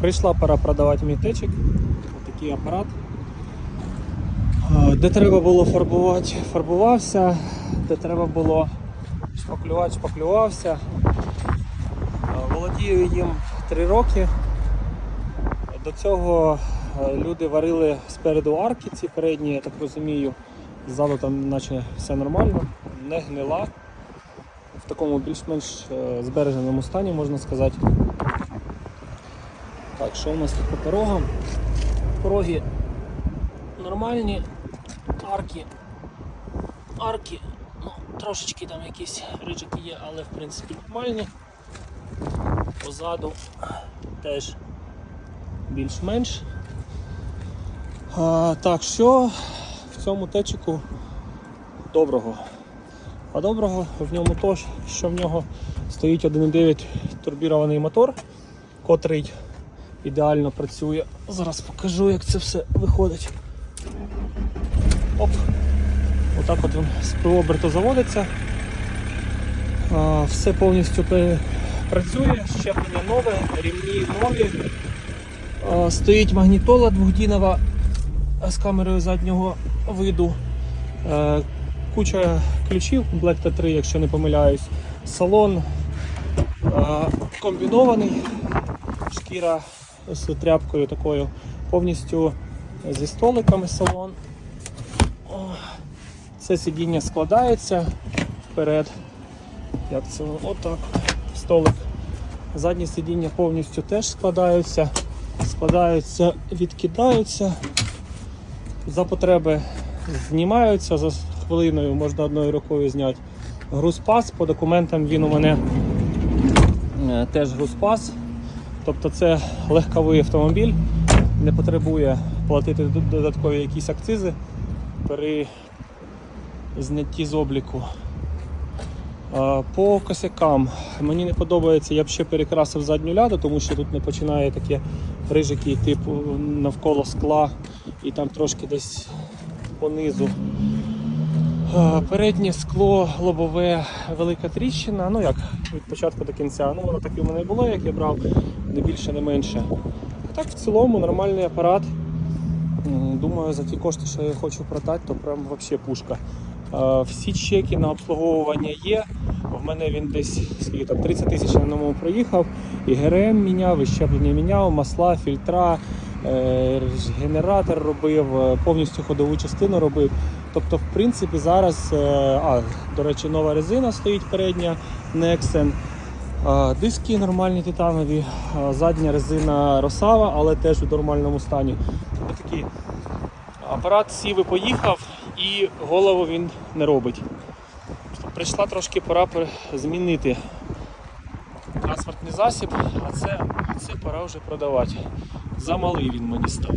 Прийшла пора продавати мій течик. Такий апарат. Де треба було фарбувати, фарбувався, де треба було шпаклювати, шпаклювався. Володію їм 3 роки. До цього люди варили спереду арки, ці передні, я так розумію. Ззаду там наче все нормально, не гнила. В такому більш-менш е, збереженому стані, можна сказати. Так, що у нас тут по порогам? Пороги нормальні, арки. Арки, ну, трошечки там якісь рижики є, але в принципі нормальні. Позаду теж більш-менш. Так, що в цьому течику доброго? А доброго в ньому то, що в нього стоїть 1.9 турбірований мотор, котрий ідеально працює. Зараз покажу, як це все виходить. Оп. Отак от він з оберту заводиться. Все повністю працює, щеплення нове, рівні нові. Стоїть магнітола двохдінова з камерою заднього виду. Е, Куча ключів, комплекта 3, якщо не помиляюсь. Салон комбінований, шкіра з тряпкою такою, повністю зі столиками салон. Це сидіння складається вперед. Як це? Отак. Столик. Задні сидіння повністю теж складаються, складаються, відкидаються. За потреби знімаються, за хвилиною можна одною рукою зняти. Грузпас, по документам він у мене е, теж грузпас. Тобто це легковий автомобіль, не потребує платити додаткові якісь акцизи при знятті з обліку. По косякам мені не подобається, я б ще перекрасив задню ляду, тому що тут не починає таке рижики типу навколо скла і там трошки десь понизу. А, Переднє скло лобове велика тріщина. Ну як від початку до кінця. Ну воно так і в мене було, як я брав, не більше, не менше. А так в цілому нормальний апарат. Думаю, за ті кошти, що я хочу продати, то прям взагалі пушка. Е, Всі чеки на обслуговування є. В мене він десь скільки там 30 тисяч на ньому проїхав. І ГРМ міняв, і щеплення міняв, масла, фільтра, е, генератор робив, е, повністю ходову частину робив. Тобто, в принципі, зараз, е, а, до речі, нова резина стоїть передня Nexen. Е, Диски нормальні титанові, е, задня резина Росава, але теж у нормальному стані. Тобто такий апарат сів і поїхав, і голову він не робить. Тобто Прийшла трошки пора змінити транспортний засіб, а це, це пора вже продавати. Замалий він мені став.